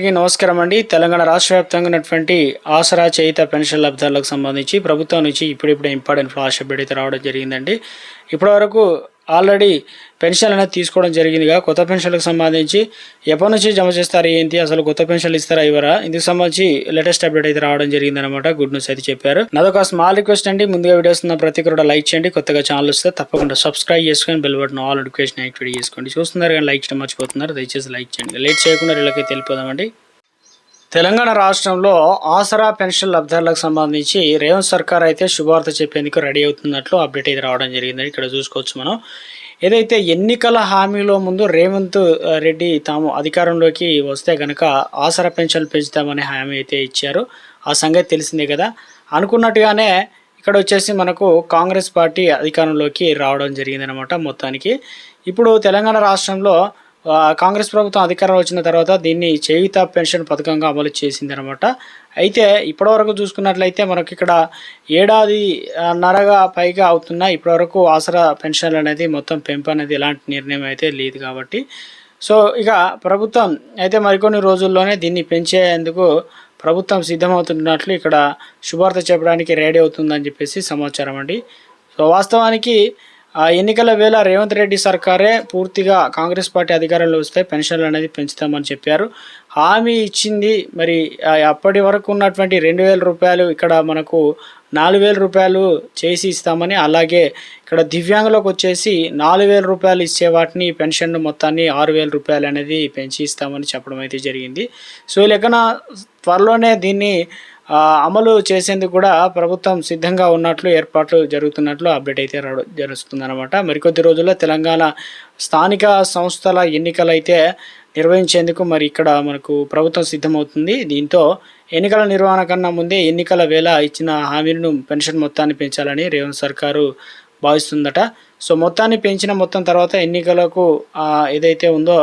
అందరికీ నమస్కారం అండి. తెలంగాణ రాష్ట్ర వ్యాప్తంగా ఉన్నటువంటి ఆసరా చేయిత పెన్షన్ లబ్ధాలకు సంబంధించి ప్రభుత్వం నుంచి ఇప్పుడిప్పుడే ఇంపార్టెంట్ ఫ్లాష్ అప్డేట్ అయితే రావడం జరిగిందండి. ఇప్పటివరకు ఆల్రెడీ పెన్షన్ అనేది తీసుకోవడం జరిగిందిగా కొత్త పెన్షన్లకు సంబంధించి ఎప్పటి నుంచి జమ చేస్తారు ఏంటి? అసలు కొత్త పెన్షన్లు ఇస్తారా ఇవ్వరా? ఇందుకు సంబంధించి లేటెస్ట్ అప్డేట్ అయితే రావడం జరిగిందనమాట గుడ్ న్యూస్ అయితే చెప్పారు. నాదొక స్మాల్ రిక్వెస్ట్ అండి. ముందుగా వీడియోస్ ఉన్న ప్రతి కూడా లైక్ చేయండి. కొత్తగా ఛానల్ వస్తే తప్పకుండా సబ్స్క్రైబ్ చేసుకొని bell button all notification activate చేసుకోండి. చూస్తున్నారు కానీ లైక్ చేయడం మర్చిపోతున్నారు. దయచేసి లైక్ చేయండి. లేట్ చేయకుండా వీళ్ళకి తెలిపోదామండి తెలంగాణ రాష్ట్రంలో ఆసరా పెన్షన్ లబ్ధారులకు సంబంధించి రేవంత్ సర్కార్ అయితే శుభార్త చెప్పేందుకు రెడీ అవుతున్నట్లు అప్డేట్ అయితే రావడం జరిగింది ఇక్కడ చూసుకోవచ్చు మనం. ఏదైతే ఎన్నికల హామీలో ముందు రేవంత్ రెడ్డి తాము అధికారంలోకి వస్తే కనుక ఆసరా పెన్షన్లు పెంచుతామనే హామీ అయితే ఇచ్చారు. ఆ సంగతి తెలిసిందే కదా. అనుకున్నట్టుగానే ఇక్కడ వచ్చేసి మనకు కాంగ్రెస్ పార్టీ అధికారంలోకి రావడం జరిగిందనమాట మొత్తానికి. ఇప్పుడు తెలంగాణ రాష్ట్రంలో కాంగ్రెస్ ప్రభుత్వం అధికారం వచ్చిన తర్వాత దీన్ని చేయుత పెన్షన్ పథకంగా అమలు చేసిందనమాట. అయితే ఇప్పటివరకు చూసుకున్నట్లయితే మనకి ఇక్కడ ఏడాది నరగా పైగా అవుతున్న ఇప్పటివరకు ఆసరా పెన్షన్లు అనేది మొత్తం పెంపు అనేది ఎలాంటి నిర్ణయం అయితే లేదు కాబట్టి. సో ఇక ప్రభుత్వం అయితే మరికొన్ని రోజుల్లోనే దీన్ని పెంచేందుకు ప్రభుత్వం సిద్ధమవుతున్నట్లు ఇక్కడ శుభార్త చెప్పడానికి రెడీ అవుతుందని చెప్పేసి సమాచారం అండి. సో వాస్తవానికి ఆ ఎన్నికల వేళ రేవంత్ రెడ్డి సర్కారే పూర్తిగా కాంగ్రెస్ పార్టీ అధికారంలో వస్తే పెన్షన్లు అనేది పెంచుతామని చెప్పారు. హామీ ఇచ్చింది మరి అప్పటి వరకు ఉన్నటువంటి రెండు వేల రూపాయలు ఇక్కడ మనకు నాలుగు వేల రూపాయలు చేసి ఇస్తామని అలాగే ఇక్కడ దివ్యాంగులకు వచ్చేసి నాలుగు వేల రూపాయలు ఇచ్చే వాటిని పెన్షన్ మొత్తాన్ని ఆరు వేల రూపాయలు అనేది పెంచి ఇస్తామని చెప్పడం అయితే జరిగింది. సో ఈ లెక్కన త్వరలోనే దీన్ని అమలు చేసేందుకు కూడా ప్రభుత్వం సిద్ధంగా ఉన్నట్లు ఏర్పాట్లు జరుగుతున్నట్లు అప్డేట్ అయితే జరుగుతుందన్నమాట. మరికొద్ది రోజుల్లో తెలంగాణ స్థానిక సంస్థల ఎన్నికలు అయితే నిర్వహించేందుకు మరి ఇక్కడ మనకు ప్రభుత్వం సిద్ధమవుతుంది. దీంతో ఎన్నికల నిర్వహణ కన్నా ముందే ఎన్నికల వేళ ఇచ్చిన హామీలను పెన్షన్ మొత్తాన్ని పెంచాలని రేవంత్ సర్కారు భావిస్తుందట. సో మొత్తాన్ని పెంచిన మొత్తం తర్వాత ఎన్నికలకు ఏదైతే ఉందో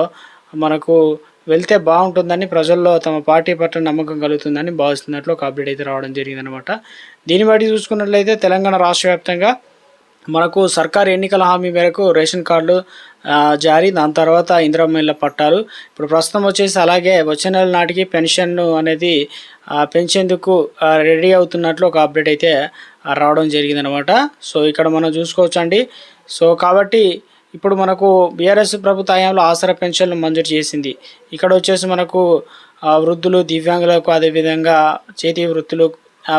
మనకు వెళ్తే బాగుంటుందని ప్రజల్లో తమ పార్టీ పట్ల నమ్మకం కలుగుతుందని భావిస్తున్నట్లు ఒక అప్డేట్ అయితే రావడం జరిగిందనమాట దీన్ని బట్టి చూసుకున్నట్లయితే తెలంగాణ రాష్ట్ర వ్యాప్తంగా మనకు సర్కారు ఎన్నికల హామీ మేరకు రేషన్ కార్డులు జారీ దాని తర్వాత ఇందిరమ్మ పట్టాలు. ఇప్పుడు ప్రస్తుతం వచ్చేసి అలాగే వచ్చే నెల నాటికి పెన్షన్ అనేది పెంచేందుకు రెడీ అవుతున్నట్లు ఒక అప్డేట్ అయితే రావడం జరిగిందనమాట సో ఇక్కడ మనం చూసుకోవచ్చండి. సో కాబట్టి ఇప్పుడు మనకు బీఆర్ఎస్ ప్రభుత్వ హయాంలో ఆసరా పెన్షన్లు మంజూరు చేసింది. ఇక్కడ వచ్చేసి మనకు వృద్ధులు దివ్యాంగులకు అదేవిధంగా చేతి వృత్తులు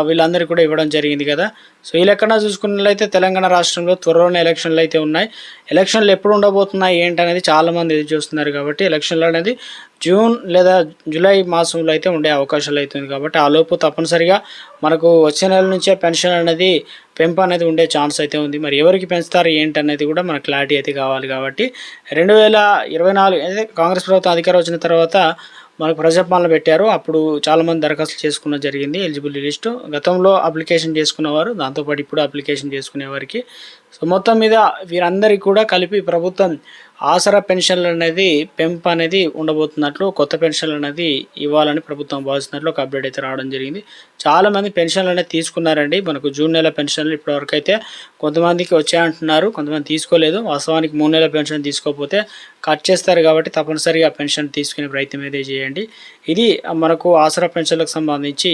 వీళ్ళందరికీ కూడా ఇవ్వడం జరిగింది కదా. సో ఈ లెక్కన చూసుకున్నట్లయితే తెలంగాణ రాష్ట్రంలో త్వరలోనే ఎలక్షన్లు అయితే ఉన్నాయి. ఎలక్షన్లు ఎప్పుడు ఉండబోతున్నాయి ఏంటనేది చాలామంది ఎదురు చూస్తున్నారు కాబట్టి ఎలక్షన్లు అనేది జూన్ లేదా జూలై మాసంలో అయితే ఉండే అవకాశాలు అవుతుంది కాబట్టి ఆ లోపు తప్పనిసరిగా మనకు వచ్చే నెల నుంచే పెన్షన్ అనేది పెంపు అనేది ఉండే ఛాన్స్ అయితే ఉంది. మరి ఎవరికి పెంచుతారు ఏంటి అనేది కూడా మనకు క్లారిటీ అయితే కావాలి కాబట్టి రెండు వేల ఇరవై నాలుగు కాంగ్రెస్ ప్రభుత్వం అధికారం వచ్చిన తర్వాత మనకు ప్రజాపాలన పెట్టారు. అప్పుడు చాలామంది దరఖాస్తులు చేసుకున్న జరిగింది ఎలిజిబిలిటీ లిస్టు. గతంలో అప్లికేషన్ చేసుకున్నవారు దాంతోపాటు ఇప్పుడు అప్లికేషన్ చేసుకునే వారికి సో మొత్తం మీద వీరందరికీ కూడా కలిపి ప్రభుత్వం ఆసరా పెన్షన్లు అనేది పెంపు అనేది ఉండబోతున్నట్లు కొత్త పెన్షన్లు అనేది ఇవ్వాలని ప్రభుత్వం భావిస్తున్నట్లు ఒక అప్డేట్ అయితే రావడం జరిగింది. చాలామంది పెన్షన్లు అనేది తీసుకున్నారండి. మనకు జూన్ నెల పెన్షన్లు ఇప్పటివరకు అయితే కొంతమందికి వచ్చాయంటున్నారు కొంతమంది తీసుకోలేదు. వాస్తవానికి మూడు నెలల పెన్షన్ తీసుకోకపోతే కట్ చేస్తారు కాబట్టి తప్పనిసరిగా పెన్షన్ తీసుకునే ప్రయత్నం అయితే చేయండి. ఇది మనకు ఆసరా పెన్షన్లకు సంబంధించి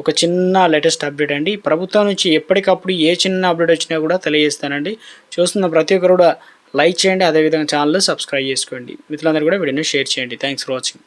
ఒక చిన్న లేటెస్ట్ అప్డేట్ అండి. ప్రభుత్వం నుంచి ఎప్పటికప్పుడు ఏ చిన్న అప్డేట్ వచ్చినా కూడా తెలియజేస్తానండి. చూస్తున్న ప్రతి ఒక్కరు కూడా లైక్ చేయండి. అదేవిధంగా ఛానల్ సబ్స్క్రైబ్ చేసుకోండి. మిత్రులందరూ కూడా వీడియోని షేర్ చేయండి. Thanks for watching.